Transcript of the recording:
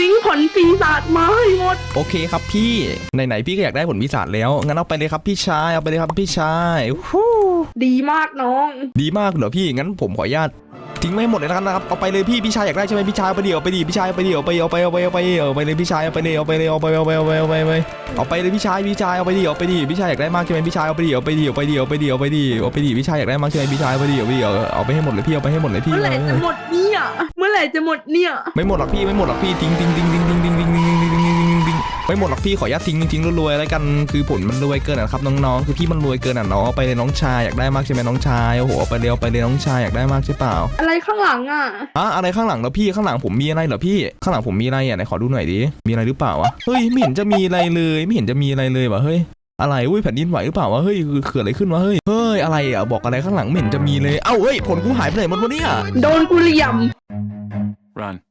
ทิ้งผลปีศาจมาให้หมด โอเคครับพี่ไหนๆพี่ก็อยากได้ผลพิศาจแล้วงั้นเอาไปเลยครับพี่ชายเอาไปเลยครับพี่ชายฮู้ดีมากน้อง ดีมากเหรอพี่งั้นผมขออนุญาตทิ้งไม่หมดเลยนะครับเอาไปเลยพี่พี่ชายอยากได้ใช่ไหมพี่ชายเอาไปดิเอาไปดิพี่ชายเอาไปดิเอาไปเอาไปเอาไปเอาไปเอาไปเลยพี่ชายเอาไปเลยเอาไปเลยเอาไปเอาไปเอาไปเอาไปเอาไปเอาไปเลยพี่ชายพี่ชายเอาไปดิเอาไปดิพี่ชายอยากได้มากใช่ไหมพี่ชายเอาไปดิเอาไปดิเอาไปดิเอาไปดิเอาไปดิเอาไปดิพี่ชายอยากได้มากใช่ไหมพี่ชายเอาไปดิเอาไปดิเอาเอาไปให้หมดเลยพี่เอาไปให้หมดเลยพี่เมื่อไหร่จะหมดเนี่ยเมื่ อไหร่จะหมดเนี่ย ไม่หมดหรอกพี่ไม่หมดหรอกพี่ทิ้งทิ้งทิ้งทิ้งทิ้งทิ้งทิ้งทิ้งทิ้งทิ้งทิ้งทิ้งไม่หมดหรอกพี่ขออนุญาตทิ้งทิ้งรวยๆแล้วกันคือผลมันรวยเกินนะครับน้องๆคือพี่มันรวยเกินอะน้องเอาไปเลยน้องชายอยากได้มากใช่ไหมน้องชายโอ้โหเอาไปเร็วไปเลยน้องชายอยากได้มากใช่เปล่าอะไรข้างหลังอะอะอะไรข้างหลังเหรอพี่ข้างหลังผมมีอะไรเหรอพี่ข้างหลังผมมีอะไรอะไหนขอดูหน่อยดิมีอะไรหรือเปล่าวะเฮ้ยไม่เห็นจะมีอะไรเลยไม่เห็นจะมีอะไรเลยวะเฮ้ยอะไรอุ้ยแผ่นดินไหวหรือเปล่าวะเฮ้ยคือเกิดอะไรขึ้นวะเฮ้ยเฮ้ยอะไรอะบอกอะไรข้างหลังไม่เห็นจะมีเลยเอ้าเฮ้ยผลกูหายไปไหนหมดวะเนี่ยโดนกูเหลี่ยม Run.